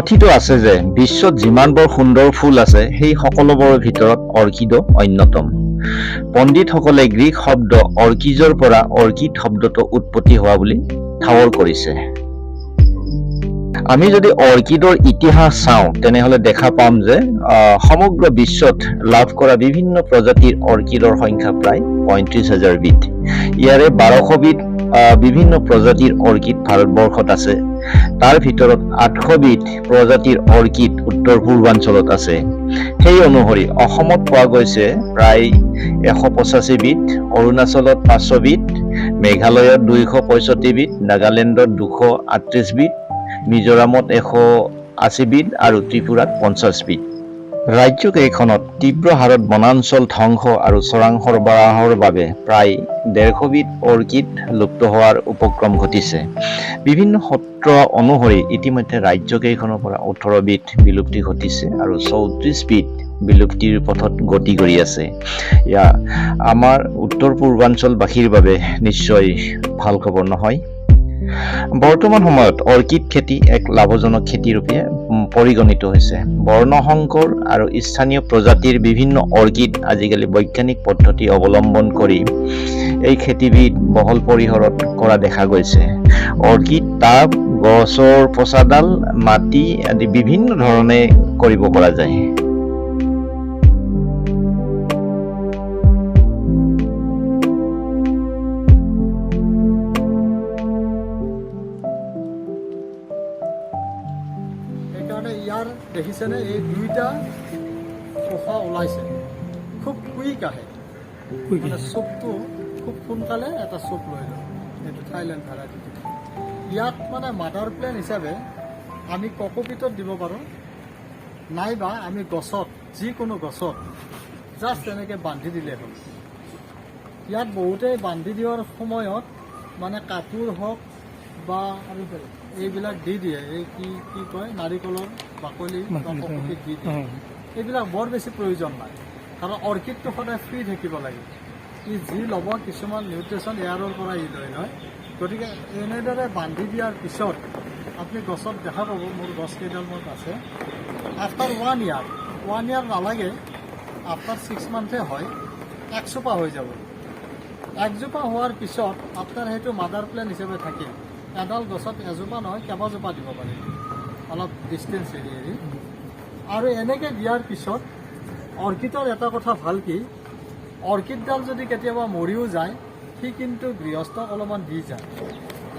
কথিত আছে যে বিশ্বত যিমানবোৰ সুন্দৰ ফুল আছে, সেই সকলোবোৰৰ ভিতৰত অৰ্কিডো অন্যতম। পণ্ডিতসকলে গ্ৰীক শব্দ অৰ্কিজৰ পৰা অৰ্কিড শব্দটো উৎপত্তি হোৱা বুলি ঠাৱৰ কৰিছে। আমি যদি অৰ্কিডৰ ইতিহাস চাওঁ, তেনেহলে দেখা পাম যে সমগ্ৰ বিশ্বত লাভ কৰা বিভিন্ন প্ৰজাতিৰ অৰ্কিডৰ সংখ্যা প্ৰায় পঁয়ত্ৰিশ হাজাৰ বিধ। ইয়াৰে বাৰশ বিধ বিভিন্ন প্ৰজাতিৰ অৰ্কিড ভাৰতবৰ্ষত আছে। তাৰ ভিতৰত আঠশ বিধ প্ৰজাতিৰ অৰ্কিড উত্তৰ পূৰ্বাঞ্চলত আছে। সেই অনুসৰি অসমত পোৱা গৈছে প্ৰায় এশ পঁচাশী বিধ অৰুণাচলত পাঁচশবিধ, মেঘালয়ত দুইশ পঁয়ষষ্ঠি বিধ নাগালেণ্ডত দুশ আঠত্ৰিছ বিধ মিজোৰামত এশ আশী বিধ আৰু ত্ৰিপুৰাত পঞ্চাছ বিধ ৰাজ্যকেইখনত তীব্ৰ হাৰত বনাঞ্চল ধ্বংস আৰু চোৰাং সৰবৰাহৰ বাবে প্ৰায় ডেৰশবিধ অৰ্কিড লুপ্ত হোৱাৰ উপক্ৰম ঘটিছে। বিভিন্ন সূত্ৰ অনুসৰি ইতিমধ্যে ৰাজ্যকেইখনৰ পৰা ওঠৰবিধ বিলুপ্তি ঘটিছে আৰু চৌত্ৰিছ বিধ বিলুপ্তিৰ পথত গতি কৰি আছে। এয়া আমাৰ উত্তৰ পূৰ্বাঞ্চলবাসীৰ বাবে নিশ্চয় ভালো খবৰ নহয়। বৰ্তমান সময়ত অৰ্কিড খেতি এক লাভজনক খেতিৰূপে পৰিগণিত হৈছে। বৰ্ণসংকৰ আৰু স্থানীয় প্ৰজাতিৰ বিভিন্ন অৰ্কিড আজিকালি বৈজ্ঞানিক পদ্ধতি অৱলম্বন কৰি এই খেতিবিধ বহল পৰিসৰত কৰা দেখা গৈছে। অৰ্কিড টাব গছৰ পচাডাল মাটি আদি বিভিন্ন ধৰণে কৰিব পৰা যায়। দেখিছেনে এই দুইটা পোখা ওলাইছে। খুব কুইক আহে। মানে চুপটো খুব সোনকালে এটা চুপ লৈ লয়। এইটো থাইলেণ্ড ভেৰাইটি ইয়াক মানে মাদাৰ প্লেন হিচাপে আমি ককপিটত দিব পাৰোঁ। নাইবা আমি গছত যিকোনো গছত জাষ্ট এনেকৈ বান্ধি দিলে হ'ল। ইয়াত বহুতেই বান্ধি দিয়াৰ সময়ত মানে কাপোৰ হওক বা আৰু এইবিলাক দি দিয়ে এই কি কি কয় নাৰিকলৰ বাকলি বা ককপিট দি দিয়ে। এইবিলাক বৰ বেছি প্ৰয়োজন নাই। কাৰণ অৰ্কিডটো সদায় ফ্ৰী থাকিব লাগে। ই যি ল'ব কিছুমান নিউট্ৰিশ্যন এয়াৰৰ পৰা ই লৈ লয়। গতিকে এনেদৰে বান্ধি দিয়াৰ পিছত আপুনি গছত দেখা পাব মোৰ গছ কেইডালমান আছে। After one year one year নালাগে আফটাৰ ছিক্স মান্থে হয় একজোপা হৈ যাব। একজোপা হোৱাৰ পিছত আপোনাৰ সেইটো মাদাৰ প্লেন হিচাপে থাকিল এডাল গছত এজোপা নহয়, কেইবাজোপা দিব পাৰি। অলপ ডিষ্টেঞ্চ এৰি এৰি। আৰু এনেকৈ দিয়াৰ পিছত, অৰ্কিডৰ এটা কথা ভালো কি, অৰ্কিডডাল যদি কেতিয়াবা মৰিও যায়, সি কিন্তু গৃহস্থক অলপমান দি যায়।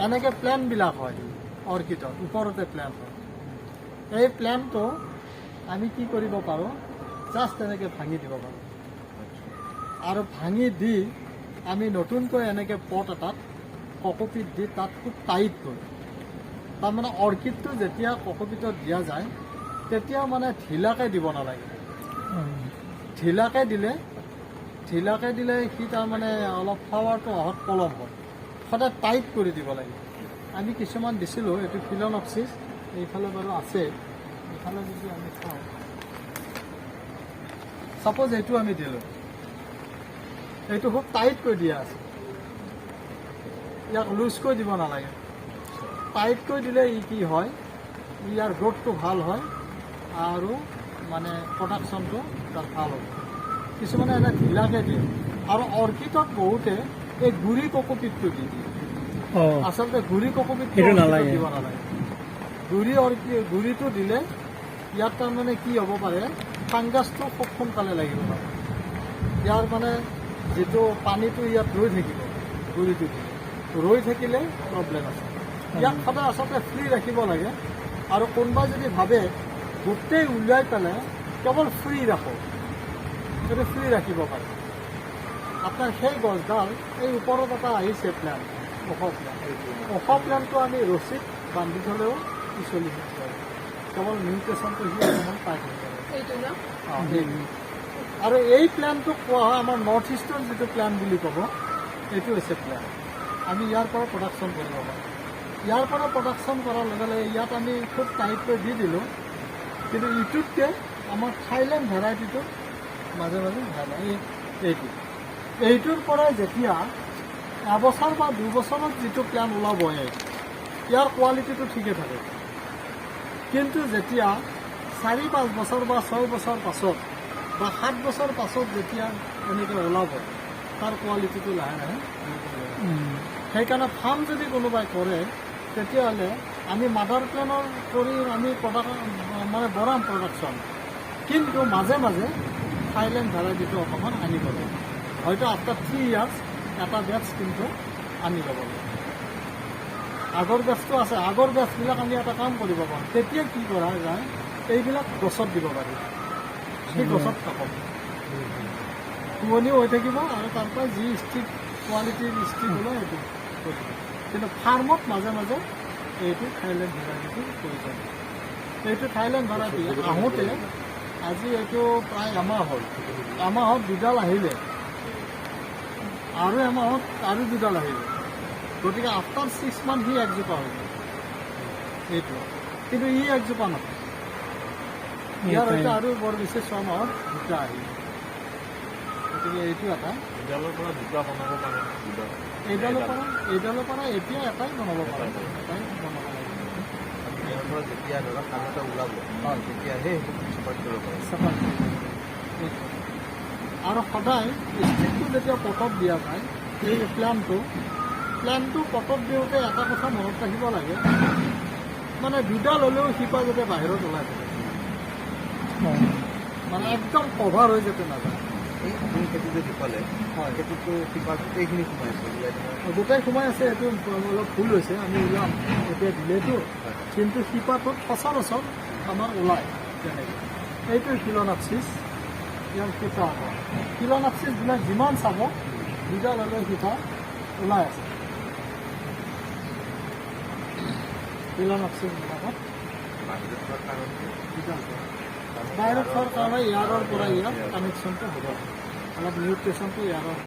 এনেকৈ প্লেনবিলাক হয়, অৰ্কিডৰ, ওপৰতে প্লেন হয়। এই প্লেনটো আমি কি কৰিব পাৰোঁ জাষ্ট এনেকৈ ভাঙি দিব পাৰোঁ। আৰু ভাঙি দি, আমি নতুনকৈ এনেকৈ পট এটাত ককপিট দি তাত খুব টাইট কৰোঁ। তাৰমানে অৰ্কিডটো যেতিয়া ককপিটত দিয়া যায়, তেতিয়া মানে ঢিলাকৈ দিব নালাগে। ঢিলাকৈ দিলে ঢিলাকৈ দিলে সি তাৰমানে অলপ ফ্লাৱাৰটো অহাত পলম হয়। সদায় টাইট কৰি দিব লাগে। আমি কিছুমান দিছিলোঁ, এইটো ফিলনক্সিছ এইফালে বাৰু আছে। এইফালে যদি আমি চাওঁ ছাপ'জ এইটো আমি দিলোঁ। এইটো খুব টাইটকৈ দিয়া আছে। ইয়াক লুজকৈ দিব নালাগে। টাইটকৈ দিলে ই কি হয়? ইয়াৰ গ্ৰ'থটো ভালো হয় আৰু মানে প্ৰডাকশ্যনটো তাৰ ভালো হ'ব কিছুমানে এনে ঢিলাকৈ দিয়ে আৰু অৰ্কিডত বহুতে এই গুৰি ককপিটটো দি দিয়ে। আচলতে গুৰি ককপিটটো দিব নালাগে। গুৰি অৰ্কি গুৰিটো দিলে ইয়াত তাৰমানে কি হ'ব পাৰে? ফাংগাছটো খুব সোনকালে লাগিব। পাৰে ইয়াৰ মানে যিটো পানীটো ইয়াত ৰৈ থাকিব গুৰিটো দি। ৰৈ থাকিলে প্ৰব্লেম আছে। ইয়াক সদায় আচলতে ফ্ৰী ৰাখিব লাগে। আৰু কোনোবাই যদি ভাবে গোটেই উলিয়াই পেলাই কেৱল ফ্ৰী ৰাখোঁ সেইটো ফ্ৰী ৰাখিব পাৰে। আপোনাৰ সেই গছডাল এই ওপৰত এটা আহিছে প্লেন ওখ প্লেন ওখ প্লেনটো আমি ৰছীত বান্ধি থ'লেও ই চলি পাৰে কেৱল নিউট্ৰিশ্যনটো সি অকণমান পাই। আৰু এই প্লেনটোক কোৱা হয় আমাৰ নৰ্থ ইষ্টৰ যিটো প্লেন বুলি ক'ব এইটো হৈছে প্লেন আমি ইয়াৰ পৰা প্ৰডাকশ্যন কৰিব পাৰোঁ। ইয়াৰ পৰা প্ৰডাকশ্যন কৰাৰ লগে লগে ইয়াত আমি খুব টাইটকৈ দি দিলোঁ। কিন্তু ইটোতকৈ আমাৰ থাইলেণ্ড ভেৰাইটিটো মাজে মাজে ভালো এই, এইটো। এইটোৰ পৰা যেতিয়া এবছৰ বা দুবছৰত যিটো প্লেন ওলাব ইয়াৰ কোৱালিটিটো ঠিকে থাকে। কিন্তু যেতিয়া চাৰি, পাঁচ বছৰ বা ছয় বছৰ পাছত বা সাত বছৰ পাছত যেতিয়া এনেকৈ ওলাব, তাৰ কোৱালিটিটো লাহে লাহে সেইকাৰণে ফাৰ্ম যদি কোনোবাই কৰে তেতিয়াহ'লে আমি মাদাৰ প্লেনৰ কৰি আমি প্ৰডাক্ট মানে বঢ়াম প্ৰডাকশ্যন কিন্তু মাজে মাজে থাইলেণ্ড ভেৰাইটিটো অকণমান আনিব লাগিব হয়তো আফটাৰ থ্ৰী ইয়াৰ্ছ এটা বেটছ কিন্তু আনি ল'ব লাগিব আগৰ বেচটো আছে আগৰ বেচবিলাক আমি এটা কাম কৰিব পাৰোঁ। তেতিয়া কি কৰা যায় এইবিলাক গছত দিব পাৰি। সেই গছত থাকক শুৱনিও হৈ থাকিব আৰু তাৰ পৰা যি ষ্টিক কোৱালিটিৰ ষ্টিক হ'লে সেইটো কৰিব কিন্তু ফাৰ্মত মাজে মাজে এইটো থাইলেণ্ড ভেৰাইটিটো প্ৰয়োজন এইটো থাইলেণ্ড ভেৰাইটি আহোঁতে আজি এইটো প্ৰায় এমাহ হ'ল এমাহত দুডাল আহিলে। আৰু এমাহত আৰু দুডাল আহিলে। গতিকে আফটাৰ ছিক্স মান্থ সি একজোপা হৈ গ'ল এইটো। কিন্তু ই একজোপা নহয়। ইয়াৰ হয়তো আৰু বৰ বেছি মাহত দুটা আহিল গতিকে এইটো এটা। বিদ্যালয়ৰ পৰা দুটা বনাব পাৰে। এইডালৰ পৰা এইডালৰ পৰা এতিয়া এটাই বনাব পাৰে। এটাই বনাব লাগিব ইয়াৰ পৰা যেতিয়া ধৰক কাম এটা ওলাব। তেতিয়াহে চপাই কৰিব পাৰে। কৰিব আৰু সদায় ষ্টিকটো যেতিয়া পটত দিয়া যায় এই প্লেনটো প্লেনটো পটত দিওঁতে এটা কথা মনত ৰাখিব লাগে। মানে দুডাল হ'লেও শিপা যাতে বাহিৰত ওলাই থাকে। মানে একদম কভাৰ হৈ যাতে নাযায়। এই আপুনি খেতি যে দেখুৱালে হয়। সেইটোতো শিপাৰ গোটেইখিনি সোমাই আছে গোটেই সোমাই আছে। এইটো অলপ ভুল হৈছে আমি ওলাম এতিয়া দিলেতো কিন্তু শিপাটোত সচৰাচৰ আমাৰ ওলায় তেনেকৈ এইটো শিলনাপচিছ ইয়াৰ শিপা হ'ব শিলনাপচিছবিলাক যিমান চাব দুডাল হ'লেও শিপা ওলাই আছে। শিলনাপচিছবিলাকত বাহিৰত থোৱাৰ সরকার ইয়ারর বাহিৰত ইয়ার কানেকশনটা হবে। অল্প নিউট্রেশনটা ইয়ারর